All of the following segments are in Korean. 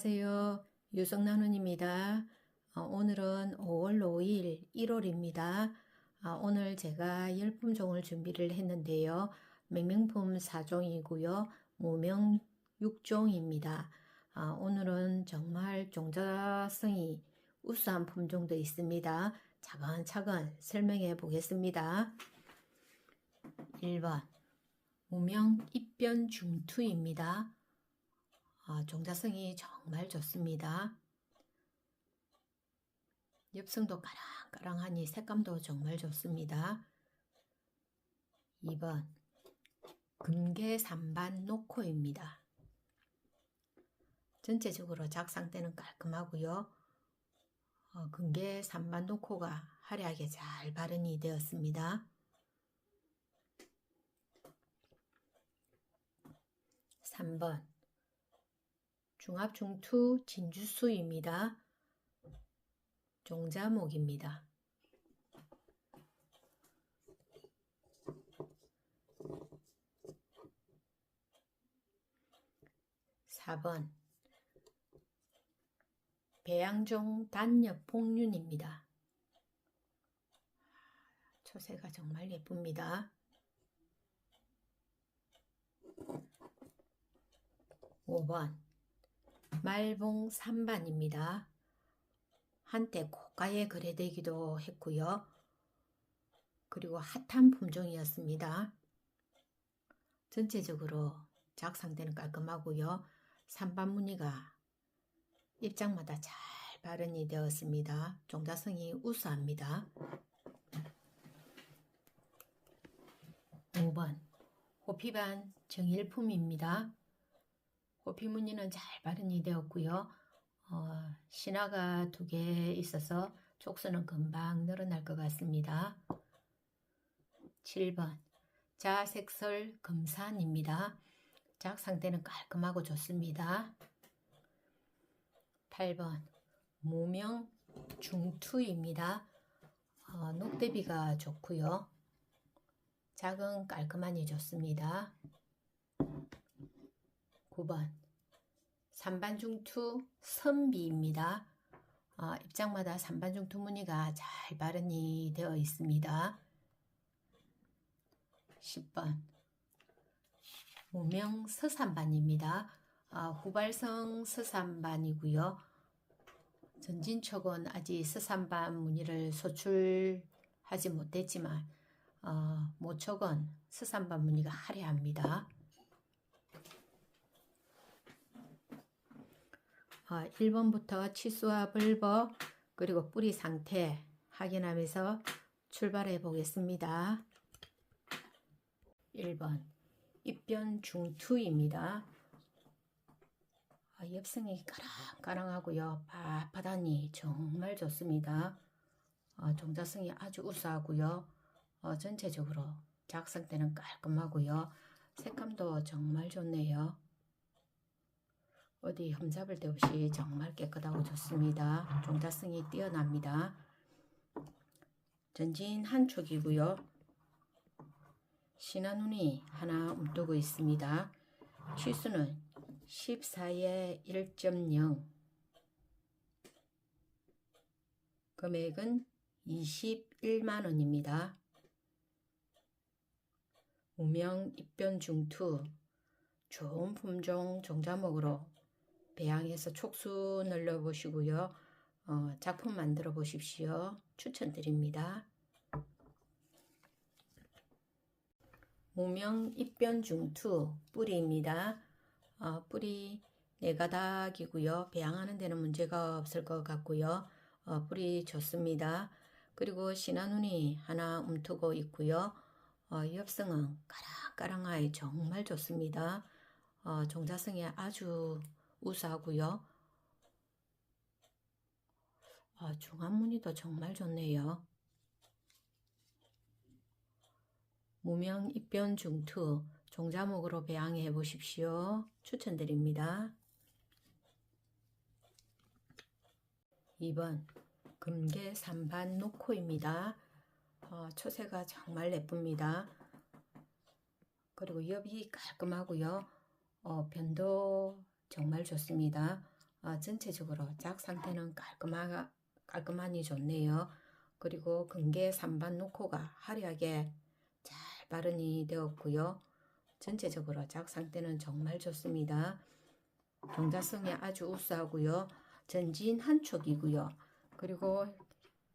안녕하세요. 유성나눈입니다. 어, 오늘은 5월 5일 1월입니다. 아, 오늘 제가 열품종을 준비를 했는데요. 맹명품 4종이고요. 무명 6종입니다. 아, 오늘은 정말 종자성이 우수한 품종도 있습니다. 차근차근 설명해 보겠습니다. 1번 무명 입변 중투입니다. 아, 종자성이 정말 좋습니다. 엽성도 까랑까랑하니 색감도 정말 좋습니다. 2번 금계 삼반 노코입니다. 전체적으로 작상 때는 깔끔하고요. 어, 금계 삼반 노코가 화려하게 잘 발현이 되었습니다. 3번 중합 중투 진주수입니다. 종자목입니다. (4번) 배양종 단엽 폭륜입니다. 초세가 정말 예쁩니다. 5번 말봉 3반입니다. 한때 고가에 거래되기도 했고요. 그리고 핫한 품종이었습니다. 전체적으로 작상대는 깔끔하고요. 3반 무늬가 입장마다 잘 발현이 되었습니다. 종자성이 우수합니다. 5번 호피반 정일품입니다. 호피 무늬는 잘 발현이 되었고요. 어, 신화가 두 개 있어서 촉수는 금방 늘어날 것 같습니다. 7번 자색설 금산입니다. 작 상태는 깔끔하고 좋습니다. 8번 무명 중투입니다. 어, 녹대비가 좋고요. 작은 깔끔하니 좋습니다. 9번 삼반중투 선비입니다. 어, 입장마다 삼반중투 무늬가 잘 발현이 되어 있습니다. 10번 무명 서산반입니다. 어, 후발성 서산반이고요. 전진촉은 아직 서산반 무늬를 소출하지 못했지만 어, 모촉은 서산반 무늬가 화려합니다. 어, 1번부터 치수와 벌버 그리고 뿌리 상태 확인하면서 출발해 보겠습니다. 1번 입변 중투입니다. 아, 엽성이 까랑까랑하고요. 빳빳하니 정말 좋습니다. 어, 종자성이 아주 우수하고요. 어, 전체적으로 작성 때는 깔끔하고요. 색감도 정말 좋네요. 어디 흠잡을 데 없이 정말 깨끗하고 좋습니다. 종자성이 뛰어납니다. 전진 한 촉이고요. 신한운이 하나 움뜨고 있습니다. 치수는 14에 1.0 금액은 21만원입니다. 무명 입변 중투 좋은 품종 종자목으로 배양해서 촉수 늘려 보시고요. 어, 작품 만들어 보십시오. 추천드립니다. 무명 입변 중투 뿌리입니다. 어, 뿌리 네 가닥이고요. 배양하는 데는 문제가 없을 것 같고요. 어, 뿌리 좋습니다. 그리고 신한운이 하나 움트고 있고요. 어, 엽성은 까랑까랑하게 정말 좋습니다. 어, 종자성이 아주 우수하고요. 아, 중앙무늬도 정말 좋네요. 무명 입변 중투 종자목으로 배양해 보십시오. 추천드립니다. 2번 금계 3반 노코입니다. 어, 초세가 정말 예쁩니다. 그리고 엽이 깔끔하고요. 어, 변도 정말 좋습니다. 어, 전체적으로 짝 상태는 깔끔하, 깔끔하니 좋네요. 그리고 근개 산반 노코가 화려하게 잘 발현이 되었고요. 전체적으로 작 상태는 정말 좋습니다. 경자성이 아주 우수하고요. 전진 한 촉이고요. 그리고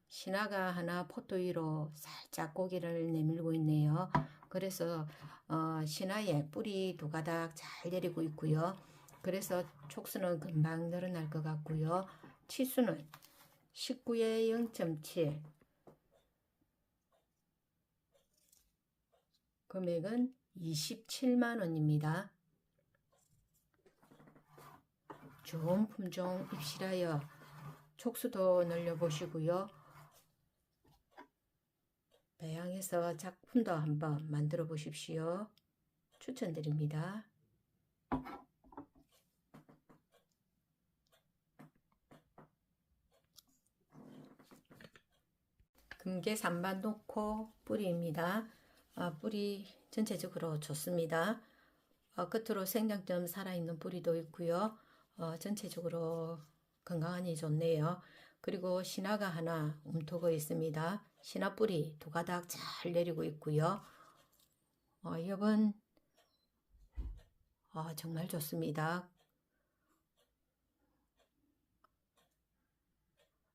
신화가 하나 포토 위로 살짝 고개를 내밀고 있네요. 그래서 어, 신화에 뿌리 두 가닥 잘 내리고 있고요. 그래서 촉수는 금방 늘어날 것 같고요. 치수는 19에 0.7 금액은 27만 원입니다. 좋은 품종 입실하여 촉수도 늘려보시고요. 배양해서 작품도 한번 만들어 보십시오. 추천드립니다. 금계 산반 놓고 뿌리입니다. 아, 뿌리 전체적으로 좋습니다. 어, 끝으로 생장점 살아있는 뿌리도 있고요. 어, 전체적으로 건강하니 좋네요. 그리고 신화가 하나 움트고 있습니다. 신화 뿌리 두 가닥 잘 내리고 있고요. 어, 이번 어, 정말 좋습니다.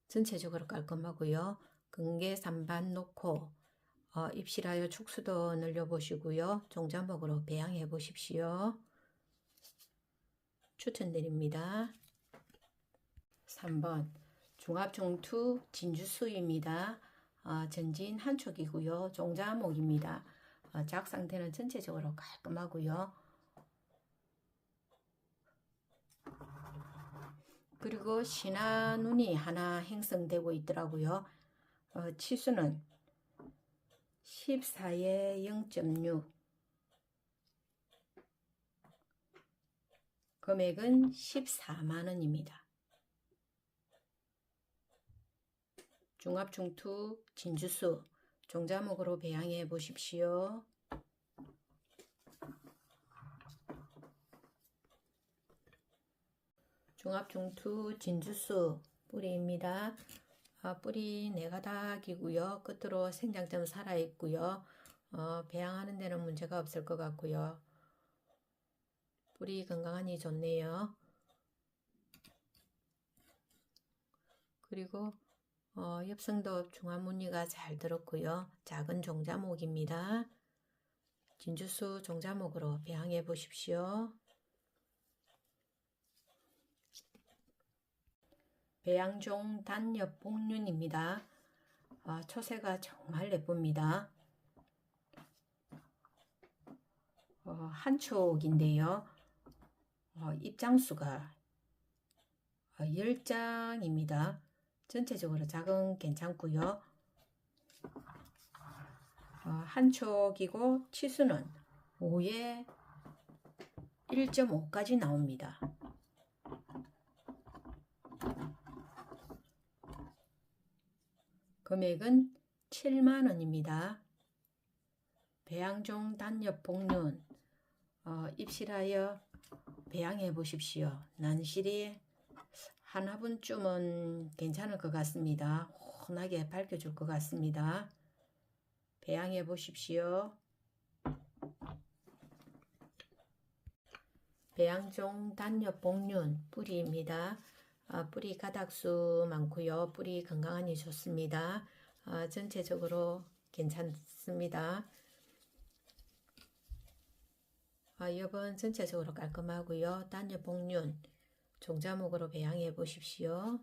전체적으로 깔끔하고요. 근개 산반 놓고 어, 입실하여 축수도 늘려보시고요. 종자목으로 배양해 보십시오. 추천드립니다. 3번 중합종투 진주수입니다. 어, 전진 한 촉이고요. 종자목입니다. 어, 작 상태는 전체적으로 깔끔하고요. 그리고 신화 눈이 하나 행성되고 있더라고요. 어, 치수는 14에 0.6 금액은 14만원입니다. 중합중투 진주수 종자목으로 배양해 보십시오. 중합중투 진주수 뿌리입니다. 아, 뿌리 네 가닥이고요. 끝으로 생장점 살아있고요. 어, 배양하는 데는 문제가 없을 것 같고요. 뿌리 건강하니 좋네요. 그리고 어, 엽성도 중화무늬가 잘 들었고요. 작은 종자목입니다. 진주수 종자목으로 배양해 보십시오. 배양종 단엽 복륜입니다. 아, 초세가 정말 예쁩니다. 어, 한 촉인데요. 어, 입장수가 어, 10장입니다. 전체적으로 작은 괜찮고요. 어, 한 촉이고 치수는 5에 1.5까지 나옵니다. 금액은 7만원입니다. 배양종 단엽 복륜 어, 입실하여 배양해 보십시오. 난실이 한 화분쯤은 괜찮을 것 같습니다. 혼하게 밝혀줄 것 같습니다. 배양해 보십시오. 배양종 단엽 복륜 뿌리입니다. 아, 뿌리 가닥수 많고요. 뿌리 건강하니 좋습니다. 아, 전체적으로 괜찮습니다. 아, 여번 전체적으로 깔끔하고요. 단엽 복륜 종자목으로 배양해 보십시오.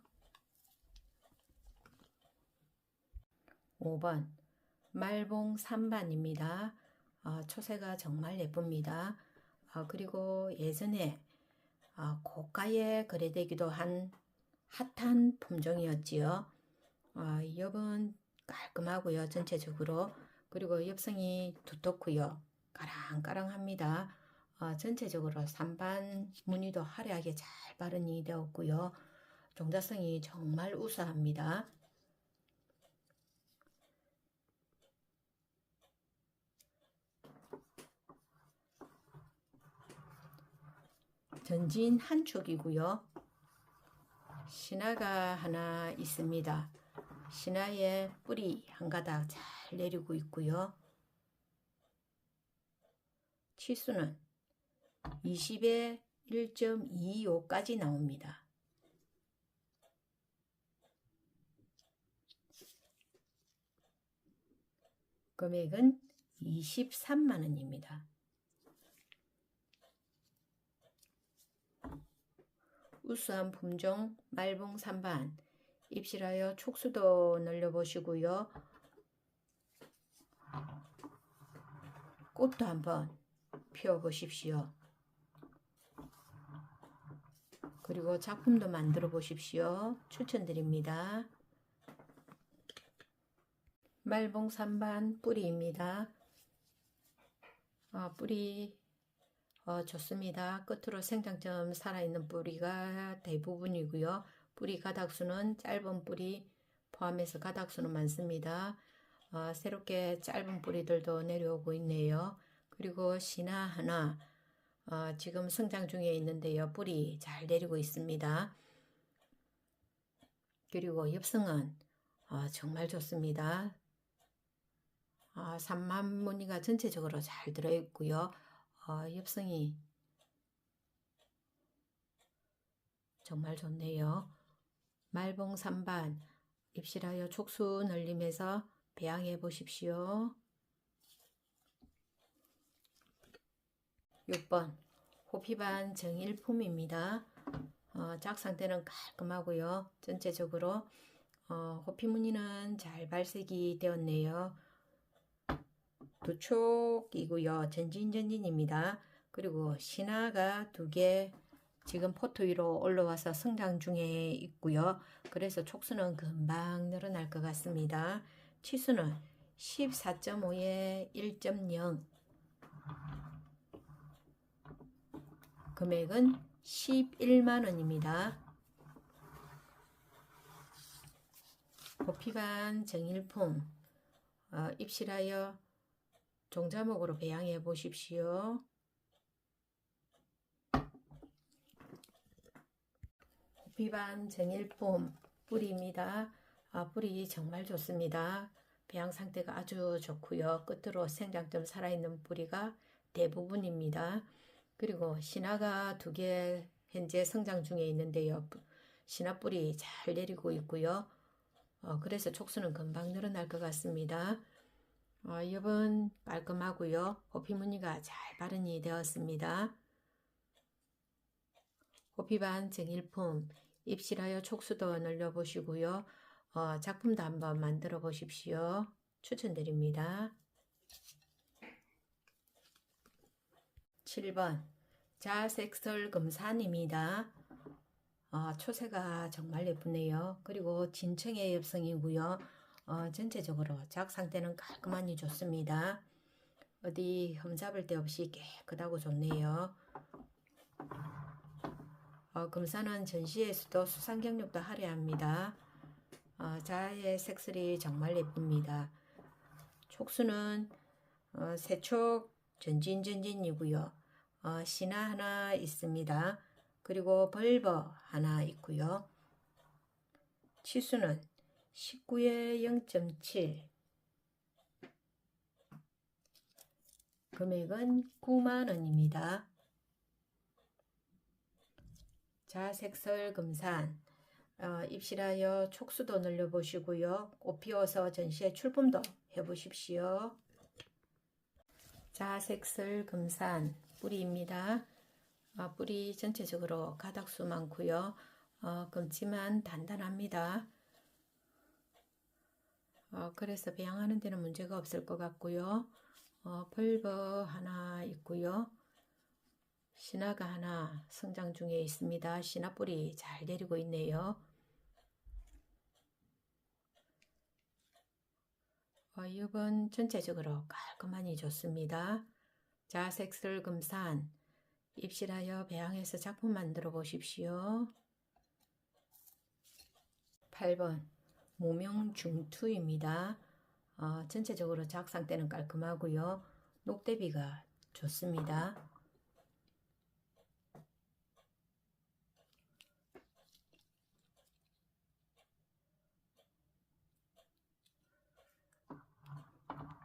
5번 말봉 3반입니다. 아, 초세가 정말 예쁩니다. 아, 그리고 예전에 아, 고가에 거래되기도 한 핫한 품종이었지요. 아, 엽은 깔끔하고요. 전체적으로. 그리고 엽성이 두텁고요. 까랑까랑합니다. 아, 전체적으로 산반 무늬도 화려하게 잘 발현이 되었고요. 종자성이 정말 우수합니다. 전진 한 촉이고요. 신화가 하나 있습니다. 신화에 뿌리 한 가닥 잘 내리고 있고요. 치수는 20에 1.25까지 나옵니다. 금액은 23만 원입니다. 우수한 품종 말봉 산반 입실하여 촉수도 늘려보시고요. 꽃도 한번 피워보십시오. 그리고 작품도 만들어 보십시오. 추천드립니다. 말봉 산반 뿌리입니다. 어, 뿌리 어, 좋습니다. 끝으로 생장점 살아있는 뿌리가 대부분이고요. 뿌리 가닥수는 짧은 뿌리 포함해서 가닥수는 많습니다. 어, 새롭게 짧은 뿌리들도 내려오고 있네요. 그리고 신화 하나 어, 지금 성장 중에 있는데요. 뿌리 잘 내리고 있습니다. 그리고 엽성은 어, 정말 좋습니다. 어, 3만 무늬가 전체적으로 잘 들어있고요. 어, 엽성이 정말 좋네요. 말봉 산반 입실하여 촉수 늘림에서 배양해 보십시오. 6번 호피반 정일품입니다. 어, 짝상 때는 깔끔하고요. 전체적으로 어, 호피 무늬는 잘 발색이 되었네요. 두 촉이고요. 전진전진입니다. 그리고 신화가 두 개 지금 포토 위로 올라와서 성장 중에 있고요. 그래서 촉수는 금방 늘어날 것 같습니다. 치수는 14.5에 1.0 금액은 11만원입니다. 고피반 정일품 어, 입실하여 종자목으로 배양해 보십시오. 고피반 정일품 뿌리입니다. 아, 뿌리 정말 좋습니다. 배양 상태가 아주 좋고요. 끝으로 생장점 살아있는 뿌리가 대부분입니다. 그리고 신화가 두 개 현재 성장 중에 있는데요. 신화 뿌리 잘 내리고 있고요. 어, 그래서 촉수는 금방 늘어날 것 같습니다. 어, 엽은 깔끔하고요. 호피 무늬가 잘 발현이 되었습니다. 호피반 정일품 입실하여 촉수도 늘려보시고요. 어, 작품도 한번 만들어 보십시오. 추천드립니다. 7번 자색설 금산입니다. 어, 초세가 정말 예쁘네요. 그리고 진청의 엽성이고요. 어, 전체적으로 작 상태는 깔끔하니 좋습니다. 어디 흠잡을 데 없이 깨끗하고 좋네요. 어, 금산은 전시에서도 수상 경력도 화려합니다. 어, 자의 색슬이 정말 예쁩니다. 촉수는 어, 세촉 전진전진이고요. 어, 신화 하나 있습니다. 그리고 벌버 하나 있고요. 치수는 19에 0.7 금액은 9만원입니다. 자색설 금산 어, 입실하여 촉수도 늘려보시고요. 꽃 피워서 전시에 출품도 해보십시오. 자색설 금산 뿌리입니다. 어, 뿌리 전체적으로 가닥수 많고요. 어, 검지만 단단합니다. 어, 그래서 배양하는 데는 문제가 없을 것 같고요. 어, 벌버 하나 있고요. 신화가 하나 성장 중에 있습니다. 신화 뿌리 잘 내리고 있네요. 어, 이번 전체적으로 깔끔하니 좋습니다. 자색슬 금산 입실하여 배양해서 작품 만들어 보십시오. 8번 무명중투입니다. 아, 어, 전체적으로 작상때는 깔끔하고요. 녹대비가 좋습니다.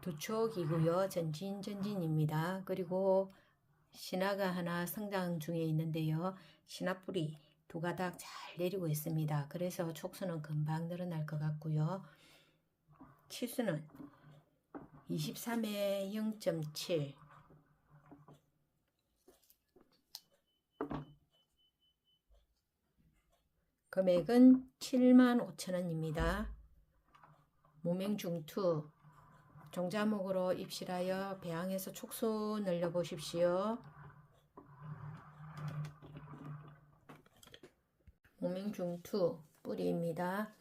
두촉이고요. 전진 전진입니다. 그리고 신화가 하나 성장 중에 있는데요. 신화뿌리 두 가닥 잘 내리고 있습니다. 그래서 촉수는 금방 늘어날 것 같고요. 치수는 23에 0.7 금액은 75,000원입니다. 무맹중투 종자목으로 입실하여 배양해서 촉수 늘려 보십시오. 무맹중투 뿌리입니다.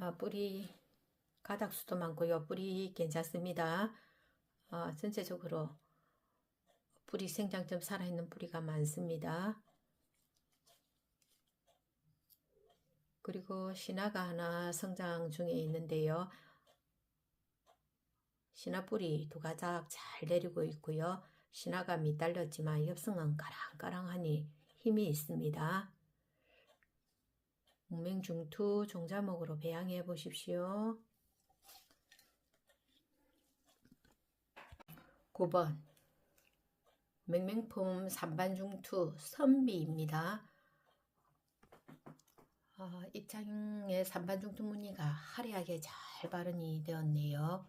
아, 뿌리 가닥수도 많고요. 뿌리 괜찮습니다. 아, 전체적으로 뿌리 생장점 살아있는 뿌리가 많습니다. 그리고 신화가 하나 성장 중에 있는데요. 신화 뿌리 두 가닥 잘 내리고 있고요. 신화가 밑달렸지만 엽성은 까랑까랑하니 힘이 있습니다. 무맹중투 종자목으로 배양해 보십시오. 9번 맹맹품 산반중투 선비입니다. 어, 입장의 산반중투 무늬가 화려하게 잘 발현이 되었네요.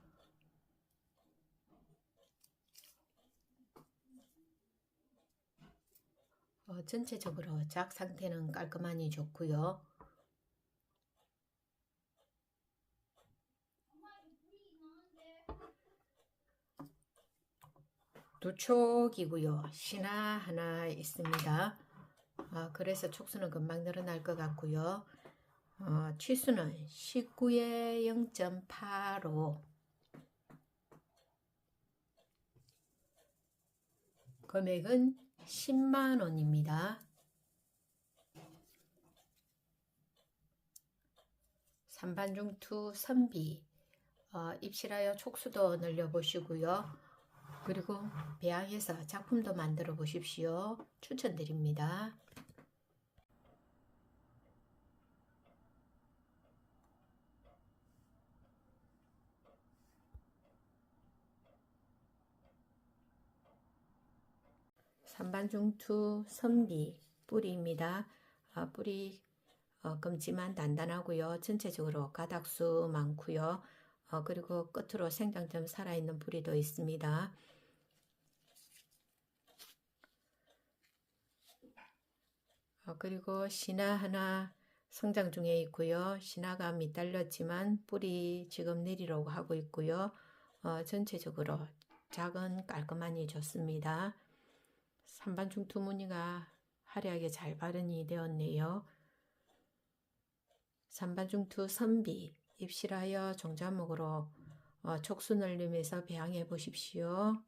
어, 전체적으로 작 상태는 깔끔하니 좋고요. 두 촉이고요. 신화 하나 있습니다. 아, 그래서 촉수는 금방 늘어날 것 같고요. 어, 치수는 19에 0.85 금액은 10만원입니다. 산반중투 선비 어, 입실하여 촉수도 늘려보시고요. 그리고 배양해서 작품도 만들어 보십시오. 추천드립니다. 산반중투 선비 뿌리입니다. 아, 뿌리 어, 검지만 단단하고요. 전체적으로 가닥수 많고요. 어, 그리고 끝으로 생장점 살아있는 뿌리도 있습니다. 어, 그리고 신화 하나 성장 중에 있고요. 신화가 밑달렸지만 뿌리 지금 내리려고 하고 있고요. 어, 전체적으로 작은 깔끔하니 좋습니다. 산반중 투무늬가 화려하게 잘 발현이 되었네요. 산반중투 선비 입실하여 종자목으로 어, 촉수 늘림에서 배양해 보십시오.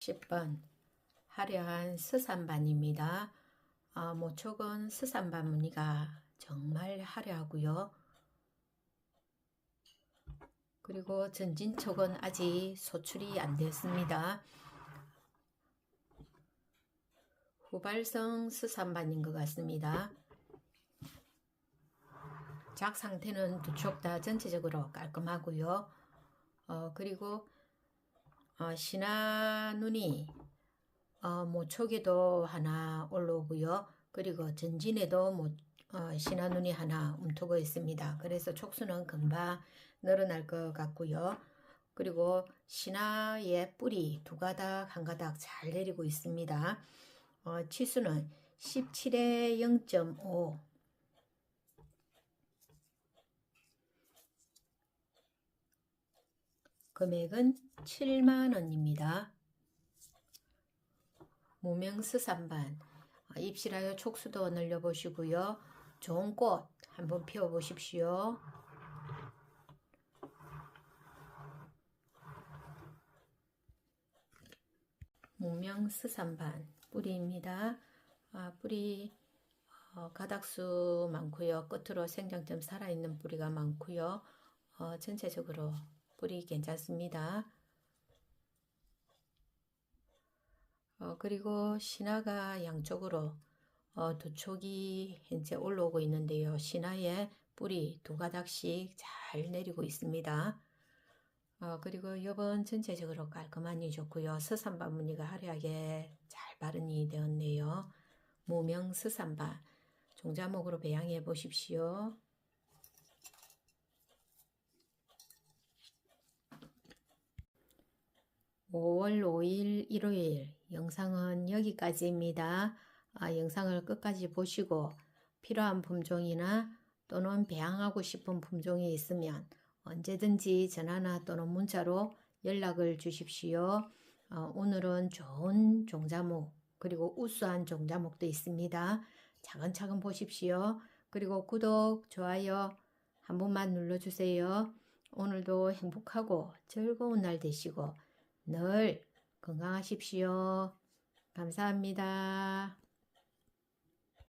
(10번) 화려한 스산반입니다. 어, 모촉은 스산반 무늬가 정말 화려하고요. 그리고 전진촉은 아직 소출이 안 됐습니다. 후발성 스산반인 것 같습니다. 작 상태는 두촉다 전체적으로 깔끔하고요. 어, 그리고 어, 신화 눈이 어, 모촉에도 하나 올라오고요. 그리고 전진에도 모, 어, 신화 눈이 하나 움트고 있습니다. 그래서 촉수는 금방 늘어날 것 같고요. 그리고 신화의 뿌리 두 가닥 한 가닥 잘 내리고 있습니다. 어, 치수는 17에 0.5 금액은 7만원입니다. 무명스산반 어, 입실하여 촉수도 늘려보시고요. 좋은 꽃 한번 피워보십시오. 무명스산반 뿌리입니다. 아, 뿌리 어, 가닥수 많고요. 끝으로 생장점 살아있는 뿌리가 많고요. 어, 전체적으로 뿌리 괜찮습니다. 어, 그리고 신화가 양쪽으로 어, 두 촉이 현재 올라오고 있는데요. 신화에 뿌리 두 가닥씩 잘 내리고 있습니다. 어, 그리고 이번 전체적으로 깔끔하니 좋고요. 서산바 무늬가 화려하게 잘 발현이 되었네요. 무명 서산바 종자목으로 배양해 보십시오. 5월 5일 일요일 영상은 여기까지입니다. 아, 영상을 끝까지 보시고 필요한 품종이나 또는 배양하고 싶은 품종이 있으면 언제든지 전화나 또는 문자로 연락을 주십시오. 어, 오늘은 좋은 종자목 그리고 우수한 종자목도 있습니다. 차근차근 보십시오. 그리고 구독, 좋아요 한 번만 눌러주세요. 오늘도 행복하고 즐거운 날 되시고 늘 건강하십시오. 감사합니다.